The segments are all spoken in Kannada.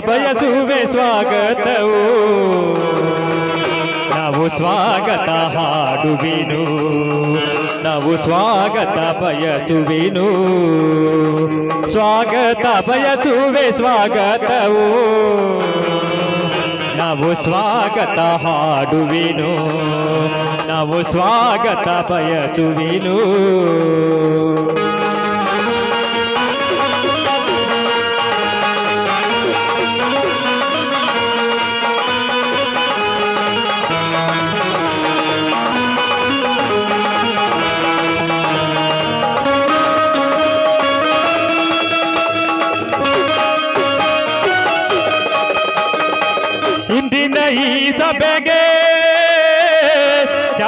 ಬಯಸುವೆ ಸ್ವಾಗತವು ನಾವು ಸ್ವಾಗತ ಹಾಡುವಿನು ನಾವು ಸ್ವಾಗತ ಬಯಸುವಿನು ಸ್ವಾಗತ ಬಯಸುವೆ ಸ್ವಾಗತವು ನಾವು ಸ್ವಾಗತ ಹಾಡುವಿನು ನಾವು ಸ್ವಾಗತ ಬಯಸುವಿನು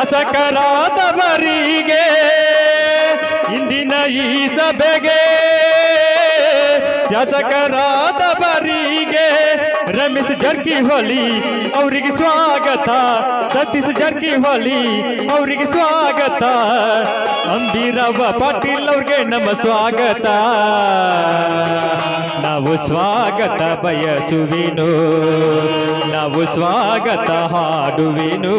ಶಾಸಕರಾದವರಿಗೆ ಇಂದಿನ ಈ ಸಭೆಗೆ ಶಾಸಕರಾದವರಿಗೆ ರಮೇಶ್ ಜಾರಕಿಹೊಳಿ ಅವರಿಗೆ ಸ್ವಾಗತ, ಸತೀಶ್ ಜಾರಕಿಹೊಳಿ ಅವರಿಗೆ ಸ್ವಾಗತ ಅಂಬಿರವ ಪಾಟೀಲ್ ಅವ್ರಿಗೆ ನಮ್ಮ ಸ್ವಾಗತ. ನಾವು ಸ್ವಾಗತ ಬಯಸುವಿನು. ನಾವು ಸ್ವಾಗತ ಹಾಡುವೆನು.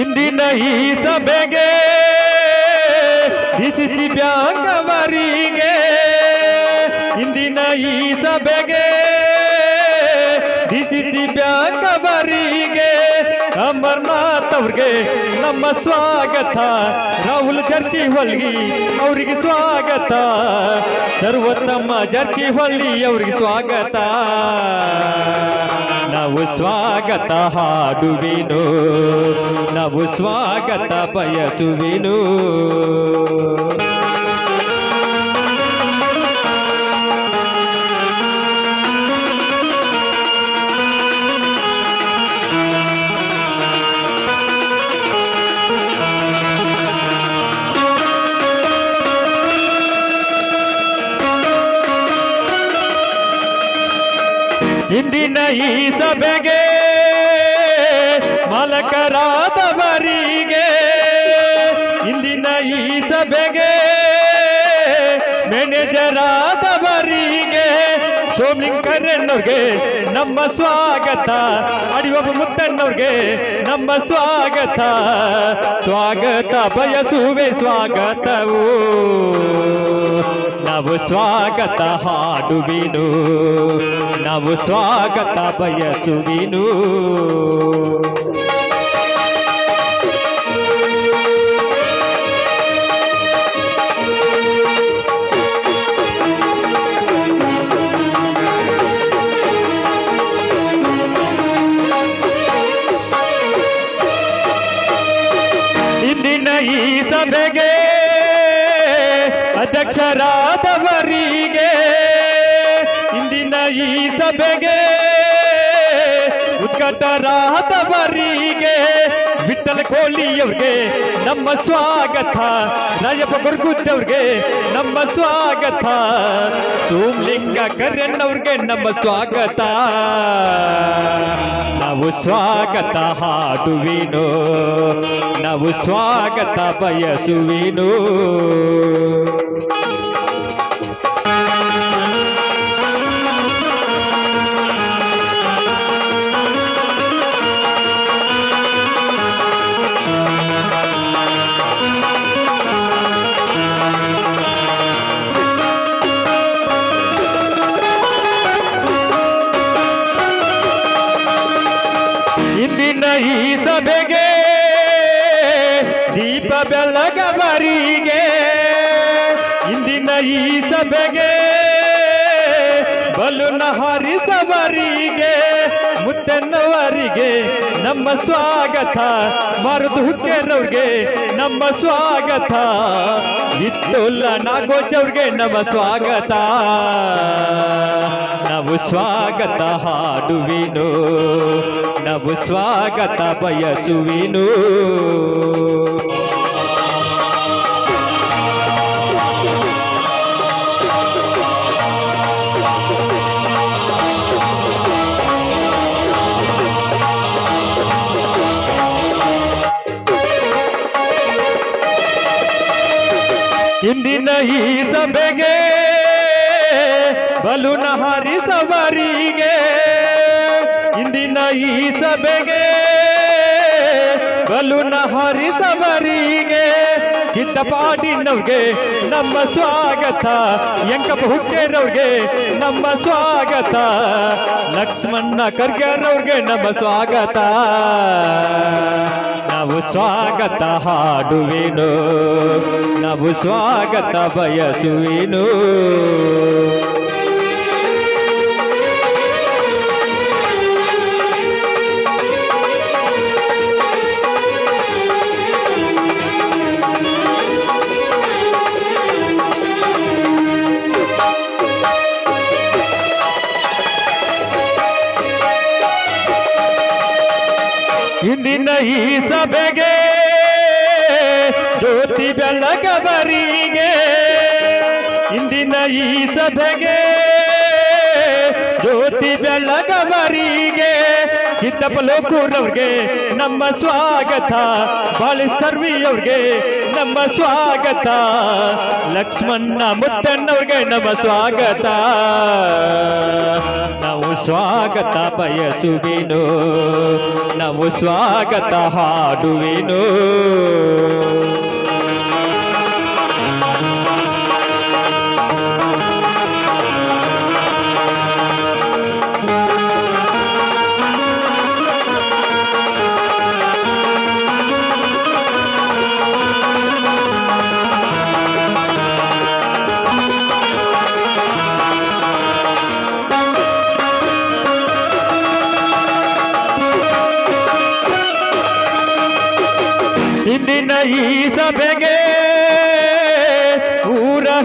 ಇಂದಿನ ಈ ಸಭೆಗೆ ಡಿಸಿಸಿ ಬ್ಯಾಂಕ್ ಅವರಿಗೆ ಇಂದಿನ ಈ ಸಭೆಗೆ ಡಿಸಿಸಿ ಬ್ಯಾಂಕ್ ಅವರಿಗೆ ಅಮರ್ನಾಥ್ ಅವ್ರಿಗೆ ನಮ್ಮ ಸ್ವಾಗತ. ರಾಹುಲ್ ಜಾರಕಿಹೊಳಿ ಅವರಿಗೆ ಸ್ವಾಗತ. ಸರ್ವೋತ್ತಮ ಜಾರಕಿಹೊಳಿ ಅವರಿಗೆ ಸ್ವಾಗತ. ನಾವು ಸ್ವಾಗತ ಹಾಡುವಿನು ನಾವು ಸ್ವಾಗತ ಬಯಸುವಿನು ಇಂದಿನ ಈ ಸಭೆಗೆ ಮಲಕರಾದವರಿಗೆ ಇಂದಿನ ಈ ಸಭೆಗೆ ಮ್ಯಾನೇಜರಾದವರಿಗೆ ಸೋಮಲಿಂಗರಣ್ಣವ್ರಿಗೆ ನಮ್ಮ ಸ್ವಾಗತ, ಅಡಿಯೊಬ್ಬ ಮುತ್ತಣ್ಣವ್ರಿಗೆ ನಮ್ಮ ಸ್ವಾಗತ ಸ್ವಾಗತ, ಬಯಸುವೆ ಸ್ವಾಗತವು. ನಾವು ಸ್ವಾಗತ ಹಾಡುವಿನು. ನಾವು ಸ್ವಾಗತ ಬಯಸುವಿನು ಇಂದಿನ ಈ ಸಭೆಗೆ ಅಧ್ಯಕ್ಷರಾದವರಿಗೆ ಉದ್ಘಾಟರಾದವರಿಗೆ ವಿಠಲ ಕೋಲಿಯವ್ರಿಗೆ ನಮ್ಮ ಸ್ವಾಗತ. ರಾಯಪ್ಪ ಗುರ್ಗುದ್ದವ್ರಿಗೆ, ನಮ್ಮ ಸ್ವಾಗತ. ಸೋಮಲಿಂಗ ಕರ್ಯಣ್ಣವ್ರಿಗೆ ನಮ್ಮ ಸ್ವಾಗತ. ನಾವು ಸ್ವಾಗತ ಹಾಡುವೀನು ನಾವು ಸ್ವಾಗತ ಬಯಸುವಿನು ಮುತ್ತನ್ನವರಿಗೆ ನಮ್ಮ ಸ್ವಾಗತ. ಮರದು ಹುಕ್ಕೇರವ್ರಿಗೆ ನಮ್ಮ ಸ್ವಾಗತ. ಇತ್ತುಲ್ಲ ನಾಗೋಚ್ ಅವ್ರಿಗೆ ನಮ್ಮ ಸ್ವಾಗತ. ನಾವು ಸ್ವಾಗತ ಹಾಡುವಿನು. ನಾವು ಸ್ವಾಗತ ಬಯಸುವಿನು. ಇಂದಿನ ಈ ಸಭೆಗೆ ಬಲುನ ಹರಿಸವರಿಗೆ. ಇಂದಿನ ಈ ಸಭೆಗೆ ಬಲುನ ಹರಿಸವರಿಗೆ. ಸಿದ್ದಪಾಟಿನವ್ರಿಗೆ ನಮ್ಮ ಸ್ವಾಗತ. ಎಂಕಪ್ಪ ಹುಕ್ಕೇರವ್ರಿಗೆ ನಮ್ಮ ಸ್ವಾಗತ. ಲಕ್ಷ್ಮಣ್ಣ ಖರ್ಗೆರವ್ರಿಗೆ ನಮ್ಮ ಸ್ವಾಗತ. ನಾವು ಸ್ವಾಗತ ಹಾಡುವೆನು. ನಾವು ಸ್ವಾಗತ ಬಯಸುವಿನು. ಇಂದಿನ ಈ ಸಭೆಗೆ ಜ್ಯೋತಿ ಬೆಳಗವರಿಗೆ ಇಂದಿನ ಈ ಸಭೆಗೆ ಜ್ಯೋತಿ ಬೆಳಗವರಿಗೆ ಸಿದ್ದಪಲೋಕೂರವ್ರಿಗೆ ನಮ್ಮ ಸ್ವಾಗತ. ಬಾಳಿ ಸರ್ವಿ ಅವ್ರಿಗೆ ನಮ್ಮ ಸ್ವಾಗತ. ಲಕ್ಷ್ಮಣ್ಣ ಮುತ್ತಣ್ಣವ್ರಿಗೆ ನಮ್ಮ ಸ್ವಾಗತ. ನಾವು ಸ್ವಾಗತ ಬಯಸುವೆನು. ನಾವು ಸ್ವಾಗತ ಹಾಡುವಿನು.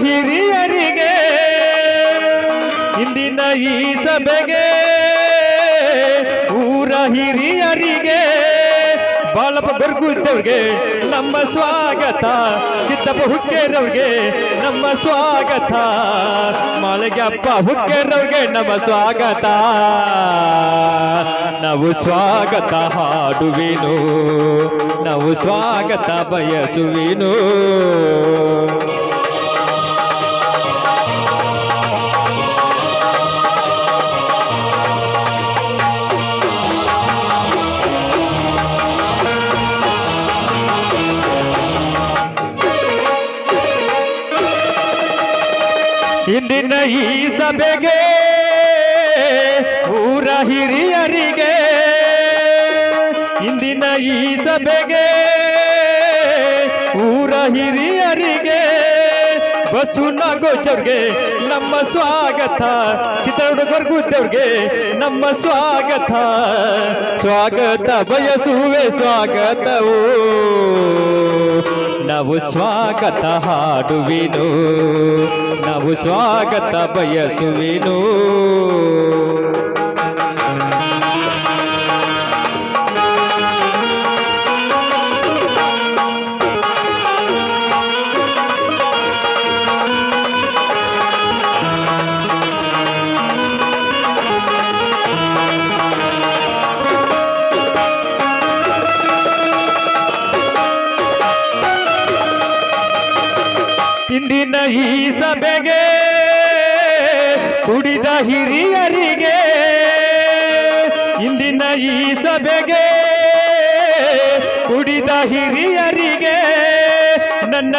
ಹಿರಿಯರಿಗೆ ಇಂದಿನ ಈ ಸಭೆಗೆ ಊರ ಹಿರಿಯರಿಗೆ ಬಾಳಪ್ಪ ಬರ್ಗುದ್ದವ್ರಿಗೆ ನಮ್ಮ ಸ್ವಾಗತ, ಸಿದ್ದಪ್ಪ ಹುಕ್ಕೇರವ್ರಿಗೆ ನಮ್ಮ ಸ್ವಾಗತ ಮಾಳಗಪ್ಪ ಹುಕ್ಕೇರವ್ರಿಗೆ ನಮ್ಮ ಸ್ವಾಗತ. ನಾವು ಸ್ವಾಗತ ಹಾಡುವಿನು, ನಾವು ಸ್ವಾಗತ ಬಯಸುವಿನು. ಸಭೆಗೆ, ಊರ ಹಿರಿಯರಿಗೆ, ಇಂದಿನ ಈ ಸಭೆಗೆ, ಊರ ಹಿರಿಯರಿಗೆ ಬಸವನ ಗೋಚರ್ಗೆ ನಮ್ಮ ಸ್ವಾಗತ ಚಿತ್ರದುರ್ಗರ್ಗುದ್ದವ್ರಿಗೆ ನಮ್ಮ ಸ್ವಾಗತ. ಸ್ವಾಗತ ಬಯಸುವೆ ಸ್ವಾಗತವು ನಾವು ಸ್ವಾಗತ ಹಾಡುವಿನು. ಸ್ವಾಗತ ಬಯಸುವಿನು.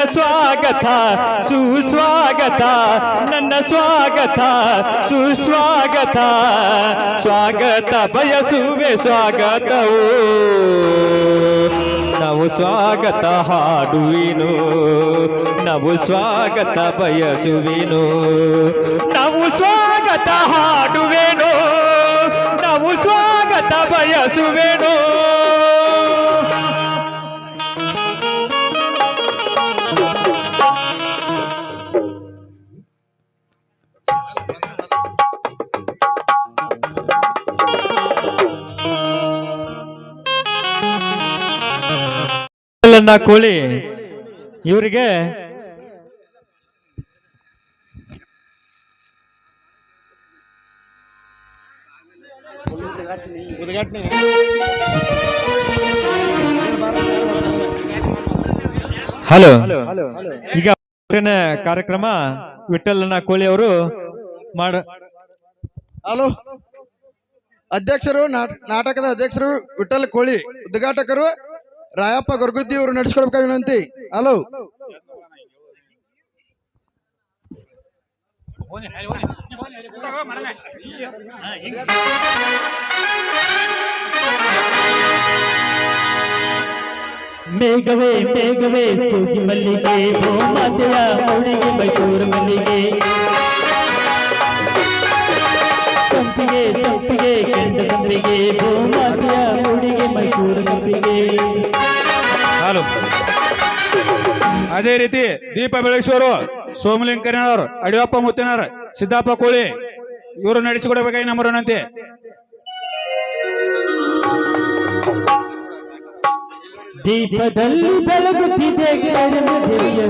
ನನ್ನ ಸ್ವಾಗತ ಸುಸ್ವಾಗತ ನನ್ನ ಸ್ವಾಗತ ಸುಸ್ವಾಗತ ಸ್ವಾಗತ ಬಯಸುವೆ ಸ್ವಾಗತವು ನಾವು ಸ್ವಾಗತ ಹಾಡುವಿನು ನಾವು ಸ್ವಾಗತ ಬಯಸುವಿನು ನಾವು ಸ್ವಾಗತ ಹಾಡುವೆನು ನಾವು ಸ್ವಾಗತ ಬಯಸುವೆನು ವಿಠಲನ ಕೋಳಿ. ಇವರಿಗೆ ಹಲೋ. ಈಗ ಕಾರ್ಯಕ್ರಮ ವಿಠಲ್ನ ಕೋಳಿ ಅವರು ಮಾಡ ಹಲೋ. ಅಧ್ಯಕ್ಷರು, ನಾಟ್- ನಾಟಕದ ಅಧ್ಯಕ್ಷರು ವಿಠಲ್ ಕೋಳಿ ಉದ್ಘಾಟಕರು ರಾಯಪ್ಪ ಗೊರ್ಗುದ್ದಿ ಅವರು ನಡೆಸ್ಕೊಡ್ಬೇಕಾಗಿ ವಿನಂತಿ ಹಲೋ ಮೇಘವೇ ಮೇಘವೇ, ಸೂಜಿ ಮಲ್ಲಿಗೆ, ಗೋಮಾತೆಯ ಹುಡುಗಿ ಮೈಸೂರು ಮಲ್ಲಿಗೆ. ಸಂಪಿಗೆ ಸಂಪಿಗೆ ಕೆಂಡ ಸಂಪಿಗೆ ಗೋಮಾತೆಯ ಅದೇ ರೀತಿ ದೀಪ ಬೆಳಗಿಸೋರು ಸೋಮಲಿಂಗ ಕರಿಯಣ್ಣವ್ರು ಅಡಿಯಪ್ಪ ಮುತ್ತಿನವ್ರು ಸಿದ್ದಪ್ಪ ಕೋಳಿ, ಇವರು ನಡೆಸಿಕೊಡಬೇಕಾಗಿ ನಮ್ಮ ವಿನಂತಿ ದೀಪದಲ್ಲಿ ಬೆಳಗುತ್ತಿದೆ ಕಡಿಮ ದೇವಿಯ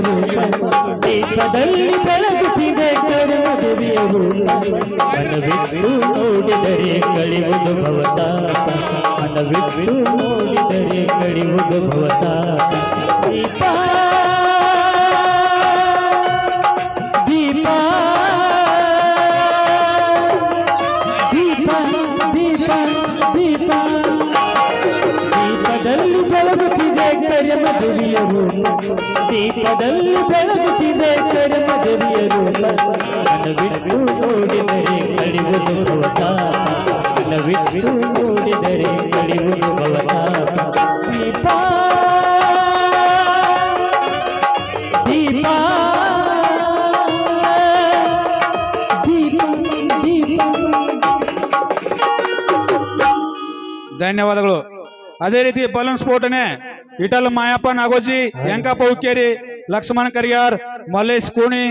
ದೀಪದಲ್ಲಿ ಬೆಳಗುತ್ತಿದೆ ಕಡಿಮ ದೇವಿಯ ರೂಪ ಮನವಿಟ್ಟು ನೋಡಿದರೆ ಕಳಿಯುವುದು ಭವತಾಪ ಮನವಿಟ್ಟು ನೋಡಿದರೆ ಕಳಿಯುವುದು ಭವತಾಪ ದೀಪ ದೀಪ ದೀಪದಲ್ಲಿ ಬೆಳಗುತ್ತಿದೆ ಕರೆಮ ದೇವಿಯ ರೂಪ ದೀಪದಲ್ಲಿ ಬೆಳಗುತ್ತಿದೆ ಕರೆಮ ದೇವಿಯ ರೂಪ ಮನವಿಟ್ಟು ನೋಡಿದರೆ ಕಳಿಯುವುದು ಭವತಾಪ ಮನವಿಟ್ಟು ನೋಡಿದರೆ ಕಳಿಯುವುದು ಭವತಾಪ ದೀಪ ದೀಪ ಧನ್ಯವಾದಗಳು. ಅದೇ ರೀತಿ ಬಲೂನ್ ಸ್ಫೋಟನೆ ಇಟಲ್ ಮಾಯಪ್ಪ, ನಾಗೋಜಿ ಯಂಕಪ್ಪ ಉಕ್ಕೇರಿ ಲಕ್ಷ್ಮಣ್ ಕರಿಯಾರ್, ಮಲ್ಲೇಶ್ ಕೋಣಿ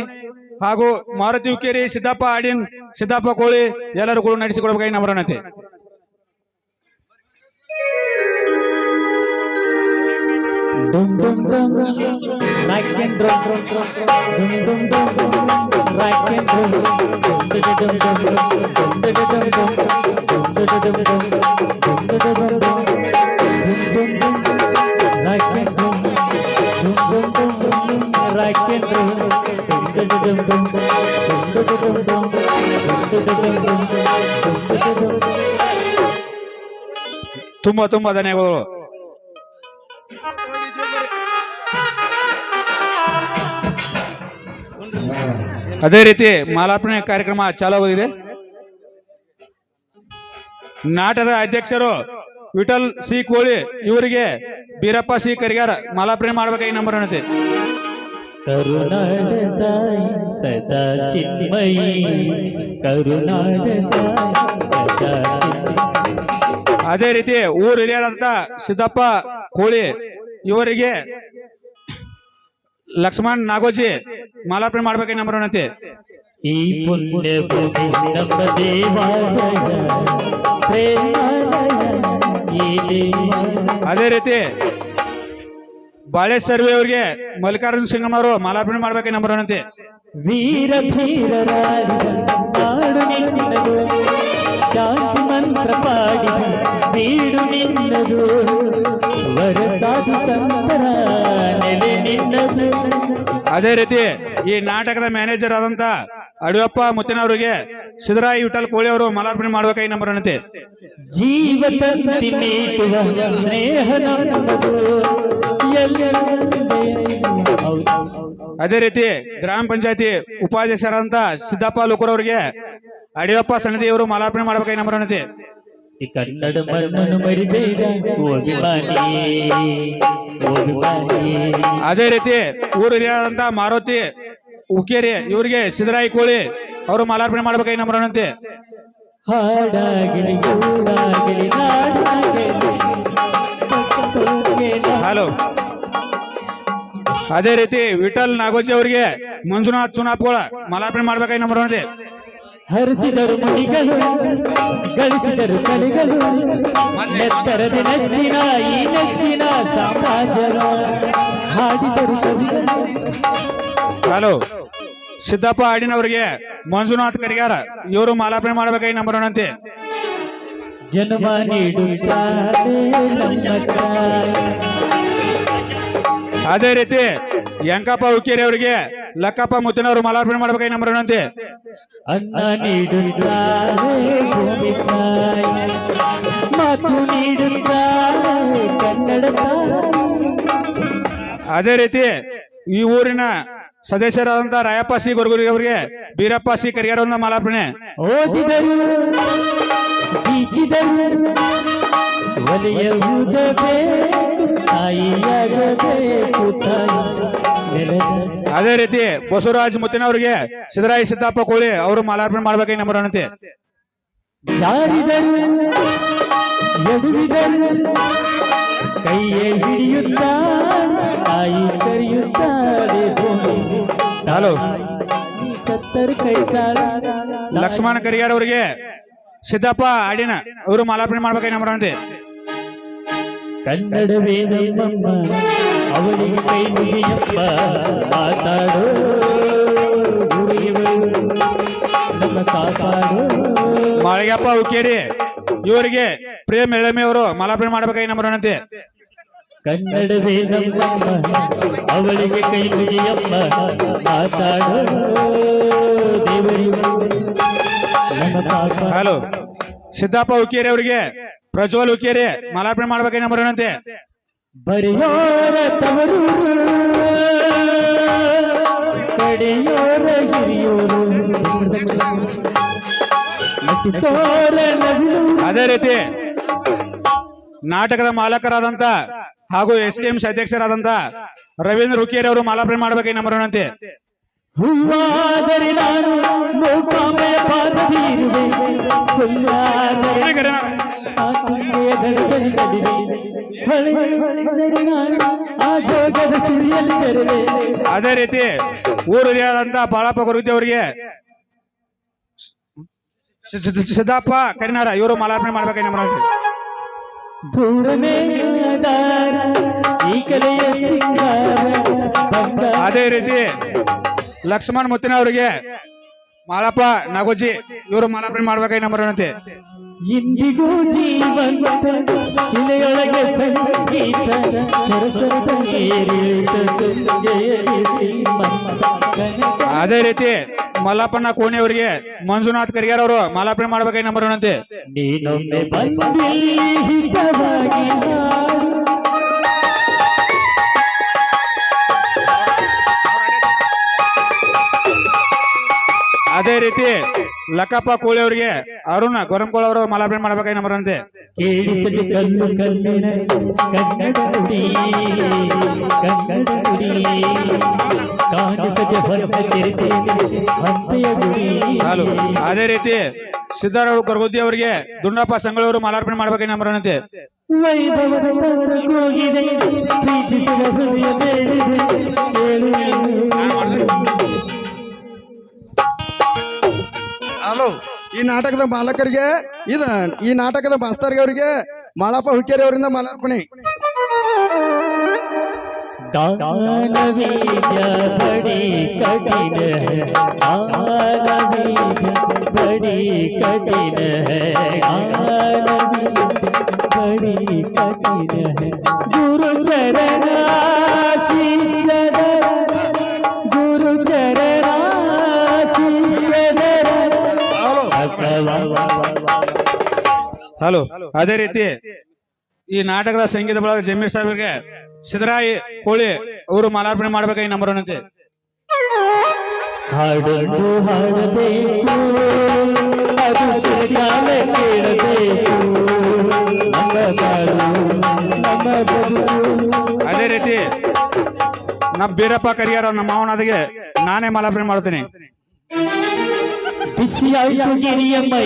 ಹಾಗೂ ಮಾರುತಿ ಉಕ್ಕೇರಿ ಸಿದ್ದಪ್ಪ ಆಡಿನ್, ಸಿದ್ದಪ್ಪ ಕೋಳಿ ಎಲ್ಲರೂ ಕೂಡ ನಡೆಸಿಕೊಡಬೇಕಾಗಿ ನಮ್ಮ ವಿನಂತಿ ಗಡಗಡಂ ಡಂ ಡಂ ಅದೇ ರೀತಿ ಮಾಲಾಪಣೆ ಕಾರ್ಯಕ್ರಮ ಚಾಲೋಬಿದೆ ನಾಟದ ಅಧ್ಯಕ್ಷರು ವಿಠಲ್ ಸಿ ಕೋಳಿ ಇವರಿಗೆ ಬೀರಪ್ಪ ಸಿ ಕರಿಗಾರ ಮಾಲಾರ್ಪಣೆ ಮಾಡ್ಬೇಕಾಗಿ ನಂಬರ್ ಅನ್ನತಿ ಕರುನಾಡ ತಾಯಿ ಸದಾ ಚಿನ್ಮಯಿ. ಕರುನಾಡ ಅದೇ ರೀತಿ ಊರು ಹಿರಿಯರಾದಂತ ಸಿದ್ದಪ್ಪ ಕೋಳಿ ಇವರಿಗೆ ಲಕ್ಷ್ಮಣ್ ನಾಗೋಜಿ ಮಾಲಾರ್ಪಣೆ ಮಾಡ್ಬೇಕಾಗಿ ನಂಬರ್ ವಿನಂತಿ ಈ ಪುಣ್ಯ ಭೂಮಿ ನಮ್ಮ ದೇವಾಲಯ. ಅದೇ ರೀತಿ ಬಾಳೆ ಸರ್ವೆ ಅವರಿಗೆ ಮಲ್ಲಿಕಾರ್ಜುನ ಸಿಂಗಮ್ಮವರು ಮಾಲಾರ್ಪಣೆ ಮಾಡ್ಬೇಕು ನಂಬರ್ ಅಂತೆ. ವೀರ ನಿನ್ನದು ಶಾಂತಿ ಮಂತ್ರ ಪಾಡಿ ಬೀಡು ನಿನ್ನದು ವರ ಸಾಧು ಸಂತರ ನೆಲೆ ನಿನ್ನದು. ಅದೇ ರೀತಿ ಈ ನಾಟಕದ ಮ್ಯಾನೇಜರ್ ಆದಂತ ಅಡಿಯಪ್ಪ ಮುತ್ತಿನವರಿಗೆ ಸಿದ್ದರಾಯಿ ವಿಠಲ್ ಕೋಳಿ ಅವರು ಮಾಲಾರ್ಪಣೆ ಮಾಡ್ಬೇಕಾಗಿ ನಂಬರ್ ವಿನಂತಿ ಜೀವ ಅದೇ ರೀತಿ ಗ್ರಾಮ ಪಂಚಾಯತಿ ಉಪಾಧ್ಯಕ್ಷರಾದಂತ ಸಿದ್ದಪ್ಪ ಲೋಕರ್ ಅವರಿಗೆ ಅಡಿಯಪ್ಪ ಸನ್ನಿಧಿಯವರು ಮಾಲಾರ್ಪಣೆ ಮಾಡ್ಬೇಕಾಗಿ ನಂಬರ್ ಈ ಕನ್ನಡ ಅದೇ ರೀತಿ ಊರು ಹಿರಿಯಾದಂತ ಮಾರುತಿ ಉಕ್ಕೇರಿ ಇವರಿಗೆ ಸಿದ್ದರಾಯಿ ಕೋಳಿ ಅವರು ಮಾಲಾರ್ಪಣೆ ಮಾಡ್ಬೇಕಾಗಿ ನಾಡಾಗಲಿ. ಹಲೋ. ಅದೇ ರೀತಿ ವಿಠಲ್ ನಾಗೋಜಿ ಅವರಿಗೆ ಮಂಜುನಾಥ್ ಚುನಾಪ್ಗಳ ಮಾಲಾರ್ಪಣೆ ಮಾಡ್ಬೇಕಾಗಿ ನಮ್ಮ ವಿನಂತಿ ಹರಿಸಿದರು ಮುನಿಗಳು ಗಳಿಸಿದರು ಕಲಿಗಳು. ನೆತ್ತರದ ನೆಚ್ಚಿನ ಈ ನೆಚ್ಚಿನ ಸಾಮ್ರಾಜ್ಯ ಹಾಡಿದರು ಹಲೋ. ಸಿದ್ದಪ್ಪ ಆಡಿನವರಿಗೆ ಮಂಜುನಾಥ್ ಕರಿಗಾರ ಇವರು ಮಾಲಾಪಣೆ ಮಾಡ್ಬೇಕಾಗಿ ನಂಬರ್ ಜನ್ಮ ನಮ್ಮ ತಾಯಿ. ಅದೇ ರೀತಿ ಯಂಕಪ್ಪ ಉಕ್ಕೇರಿ ಅವರಿಗೆ ಲಕ್ಕಪ್ಪ ಮುತ್ತಿನವರು ಮಾಲಾರ್ಪಣೆ ಮಾಡ್ಬೇಕಾಗಿ ನಂಬರ್ ಅದೇ ರೀತಿ ಈ ಊರಿನ ಸದಸ್ಯರಾದಂತಹ ರಾಯಪ್ಪ ಸಿ ಗೊರಗುರಿ ಅವರಿಗೆ ಬೀರಪ್ಪ ಸಿ ಅವರ ಮಾಲಾರ್ಪಣೆ. ಓದಿದರು ಬೀಜಿದರು ಅದೇ ರೀತಿ ಬಸವರಾಜ್ ಮುತ್ತಿನವರಿಗೆ ಸಿದ್ದರಾಯ ಸಿದ್ದಪ್ಪ ಕೋಳಿ ಅವರು ಮಾಲಾರ್ಪಣೆ ಮಾಡ್ಬೇಕಾಗಿ ನಂಬರ್ ಅಣತಿ ಜಾರಿದರು ಕೈಯೇ ಹಿಡಿಯುತ್ತಾ ತಾಯಿ ಕರೆಯುತ್ತಾರೆ ಭೂಮಿ ಹಲೋ. ಸತ್ತರು ಕೈ ತಾಳ ಲಕ್ಷ್ಮಣ ಕರಿಗಾರ ಅವರಿಗೆ ಸಿದ್ದಪ್ಪ ಆಡಿನ ಅವರು ಮಾಲಾರ್ಪಣೆ ಮಾಡ್ಬೇಕು ನಂಬರ್ ವಿನಂತಿ ಕನ್ನಡವೇ ನಮ್ಮಮ್ಮ ಅವಳಿಗೆ ಕೈ ಮುಗಿಯಪ್ಪ ಮಾತಾಡೋ ನಮ್ಮ ಕಾಪಾಡೋ. ಮಾಳಿಗಪ್ಪ ಕೇಳಿ ಇವರಿಗೆ ಪ್ರೇಮ್ ಎಳಮೆ ಅವರು ಮಲಾಪಣೆ ಮಾಡ್ಬೇಕಾಗಿ ನಮ್ಮ ರಣತಿ ಕನ್ನಡವೇ ನಮ್ಮ ಅವಳಿಗೆ ಕೈ ಮುಗಿಯಪ್ಪ ಮಾತಾಡೋ ಹಲೋ ಸಿದ್ದಪ್ಪ ಉಕ್ಕೇರಿ ಅವರಿಗೆ ಪ್ರಜ್ವಲ್ ಉಕ್ಕೇರಿ ಮಾಲಾರ್ಪಣೆ ಮಾಡ್ಬೇಕಾಗಿ ನಮ್ಮ ರಣತೆ ಬರೆಯೋರ ತವರು ಕಡೆಯೋರ ಹಿರಿಯೋರು. ಅದೇ ರೀತಿ ನಾಟಕದ ಮಾಲಕರಾದಂತ ಹಾಗೂ ಎಸ್ ಡಿ ಎಂ ಅಧ್ಯಕ್ಷರಾದಂತ ರವೀಂದ್ರ ಹುಕ್ಕೇರಿ ಅವರು ಮಾಲಾರ್ಪಣೆ ಮಾಡ್ಬೇಕಾಗಿ ಮರಣಂತೆ ಅದೇ ರೀತಿ ಊರು ಮೂಕಾಂಬೆಯ ಬಾಳಪ್ಪ ಗುರುಜಿ ಹುಲ್ಲಾದರೆ ಸಿದ್ದಪ್ಪ, ಕರಿನಾರ, ಇವರು ಮಾಲಾರ್ಪಣೆ ಮಾಡ್ಬೇಕು ನಮ್ಮ ಅದೇ ರೀತಿ ಲಕ್ಷ್ಮಣ್ ಮುತ್ತಿನ ಅವರಿಗೆ ಮಾಲಪ್ಪ, ನಾಗೋಜಿ, ಇವರು ಮಾಲಾರ್ಪಣೆ ಮಾಡ್ಬೇಕಾಗಿ ನಮ್ಮ ಇಂದಿಗೂ ಜೀವಂತ ಶಿಲೆಯೊಳಗೆ ಸಂಗೀತ ಅದೇ ರೀತಿ ಮಲ್ಲಪ್ಪನ ಕೋಣೆಯವರಿಗೆ ಮಂಜುನಾಥ್ ಕರಿಗಾರ ಅವರು ಮಾಲಾಪಣೆ ಮಾಡ್ಬೇಕಾಗಿ ನಂಬರ್ ವಿನಂತಿ ನೀನೊಮ್ಮೆ. ಅದೇ ರೀತಿ ಲಕ್ಕಪ್ಪ ಕೋಳಿ ಅವರಿಗೆ ಅರುಣ ಗೊರಂಕೋಳ ಅವರು ಮಾಲಾರ್ಪಣೆ ಮಾಡ್ಬೇಕಾಗಿ ಗುಡಿ. ಹಾಲು ಅದೇ ರೀತಿ ಸಿದ್ದಾರಾವ್ ಕರಗುದ್ದಿ ಅವರಿಗೆ ದುಂಡಪ್ಪ ಸಂಗಳವರು ಮಾಲಾರ್ಪಣೆ ಮಾಡ್ಬೇಕಾಗಿ ವಿನಂತಿ ವೈಭವದ ಪ್ರೀತಿಸಿದ ಹೃದಯ ಬೇಡಿದೆ. ಹಲೋ. ಈ ನಾಟಕದ ಬಾಲಕರಿಗೆ ಇದ ಈ ನಾಟಕದ ಮಾಸ್ತರ್ಗೆ ಅವರಿಗೆ ಮಾಳಪ್ಪ ಹುಕ್ಕೇರಿ ಅವರಿಂದ ಮಾಲಾರ್ಪಣೆ. ಗುರು ಚರಣ ಹಲೋ ಅದೇ ರೀತಿ ಈ ನಾಟಕದ ಸಂಗೀತ ಬಳಗ ಜಮೀರ್ ಸಾಹೇಬ್ರಿಗೆ ಸಿದ್ದರಾಯಿ ಕೋಳಿ ಅವರು ಮಾಲಾರ್ಪಣೆ ಮಾಡ್ಬೇಕಾಗಿ ನಂಬರ್ ಹಾಡೊಂದು ಹಾಡಬೇಕು ಅದು ಚಿರಕಾಲ ಕೇಳಬೇಕು. ನಮ್ಮ ಬಾಳು ನಮ್ಮ ಬದುಕು. ಅದೇ ರೀತಿ ನಮ್ಮ ಬೀರಪ್ಪ ಕರಿಯಾರ ನಮ್ಮ ಮಾವನದಿಗೆ ನಾನೇ ಮಾಲಾರ್ಪಣೆ ಮಾಡ್ತೀನಿ. ಬಿಸಿಯಾಯ್ತು ಗಿರಿಯ ಮೈ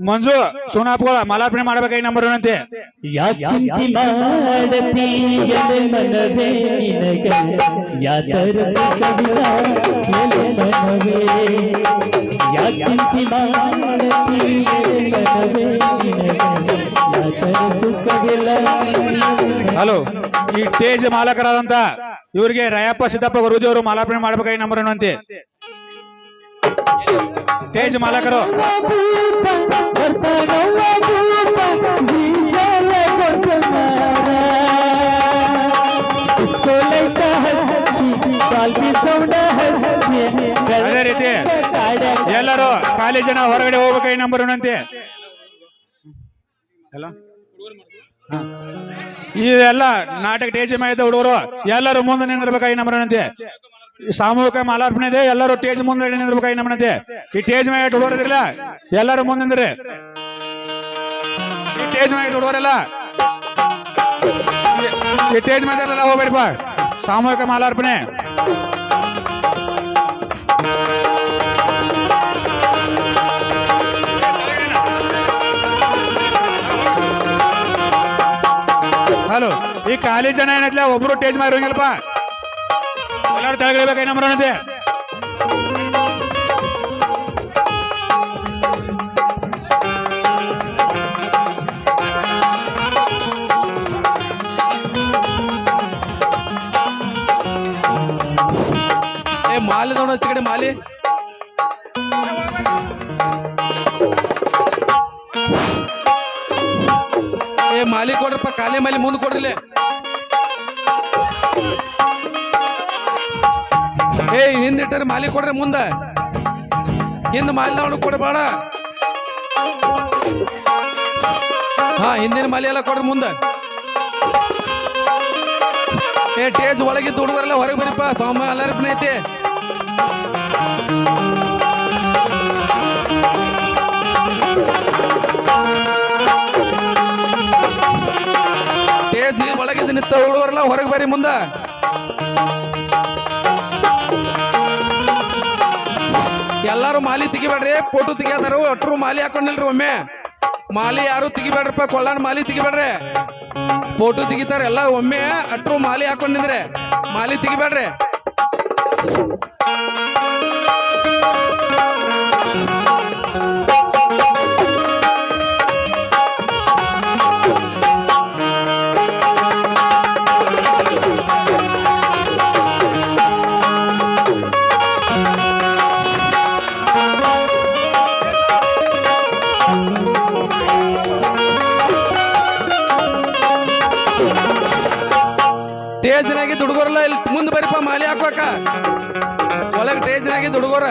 ಮಂಜು ಸುಣಾಪ್ಗಳ ಮಾಲಾರ್ಪಣೆ ನಂಬರ್ ಮನವೇ ನಿನಗ? ಯಾತರ ಸುಖವಿಲ್ಲ ಹಲೋ ಈ ಟೇಜ್ ಮಾಲಕರಾದಂತ ಇವರಿಗೆ ರಾಯಪ್ಪ ಸಿದ್ದಪ್ಪ ಗುರುಜಿ ಅವರು ಮಾಲಾರ್ಪಣೆ ಮಾಡ್ಬೇಕಾಗಿ ನಂಬರ್ ಏನಂತೆ? ಟೇಜ್ ಮಾಲಕರು. ಅದೇ ರೀತಿ ಎಲ್ಲರೂ ಖಾಲಿ ಜನ ಹೊರಗಡೆ ಹೋಗ್ಬೇಕಾಗಿ ನಂಬರ್ ಏನಂತೆ ಎಲ್ಲ. ಇದೆಲ್ಲ ನಾಟಕ ಟೇಜ್ ಮಾಡಿದ ಹುಡುಗರು ಎಲ್ಲರೂ ಮುಂದೆ ನಿಂದಿರ್ಬೇಕಾಗಿ ಈ ಈ ಸಾಮೂಹಿಕ ಮಾಲಾರ್ಪಣೆ ಇದೆ. ಎಲ್ಲರೂ ಟೇಜ್ ಮುಂದೆ ನಿಂದಿರ್ಬೇಕಾಗಿ ನಮ್ಮನತೆ ಈ ಟೇಜ್ ಮೇಲೆ ಹುಡುಗರು ಎಲ್ಲರೂ ಮುಂದೆ ನಿಂದ್ರಿ. ಈ ಟೇಜ್ ಮೇಲೆ ಹುಡುಗರೆಲ್ಲ ಈ- ಟೇಜ್ ಮೇಲೆ ಹೋಗ್ಬೇಡಪ್ಪ. ಸಾಮೂಹಿಕ ಮಾಲಾರ್ಪಣೆ. ಹಲೋ, ಈ ಖಾಲಿ ಜನ ಏನೈತ್ಲ ಒಬ್ರು ಟೇಜ್ ಮಾಡಿ ಇರೋಂಗಿಲ್ಲಪ್ಪ ಎಲ್ಲರೂ ನಮ್ಮ ರಣತೆ ಏ, ಮಾಲಿ ನೋಡ ಕಡೆ, ಮಾಲಿ. ಏ, ಮಾಲಿ ಕೊಡ್ರಪ್ಪ ಕಾಲೇ ಮಾಲಿ ಮುಂದೆ ಕೊಡ್ರಿಲೆ ಏ ಹಿಂದಿಟ್ಟರೆ ಮಾಲಿ ಕೊಡ್ರಿ ಮುಂದ. ಹಿಂದ ಮಾಲಿ ನೋಡು ಕೊಡ್ಬೇಡ ಹಾ, ಹಿಂದಿನ ಮಾಲಿ ಎಲ್ಲ ಕೊಡ್ರಿ ಮುಂದ. ಏ, ಟೇಜ್ ಒಳಗಿದ್ದು ಹುಡುಗರೆಲ್ಲ ಹೊರಗೆ ಬರೀಪ್ಪ ಸೌಮ್ಯ ಅಲಾರ್ಪಣೆ ಐತಿ. ಟೇಜ್ ಒಳಗಿದ್ದು ನಿಂತ ಹುಡುಗರೆಲ್ಲ ಹೊರಗೆ ಬರಿ ಮುಂದ. ಮಾಲಿ ತೆಗಿಬೇಡ್ರಿ? ಫೋಟೋ ತೆಗಿಯದಾರು, ಅಟ್ರು ಮಾಲಿ ಹಾಕೊಂಡಿಲ್ರಿ ಒಮ್ಮೆ. ಮಾಲಿ ಯಾರು ತೆಗಿಬೇಡ್ರಪ್ಪ ಕೊಳ್ಳಾಣ ಮಾಲಿ ತೆಗಿಬೇಡ್ರಿ. ಫೋಟೋ ತೆಗಿತಾರ ಎಲ್ಲ ಒಮ್ಮೆ, ಅಟ್ರು ಮಾಲಿ ಹಾಕೊಂಡಿದ್ರೆ ಮಾಲಿ ತೆಗಿಬೇಡ್ರಿ. ಹುಡುಗರ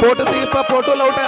ಫೋಟೋ ತೆಗಿಪ್ಪ ಫೋಟೋ ಲೌಟ.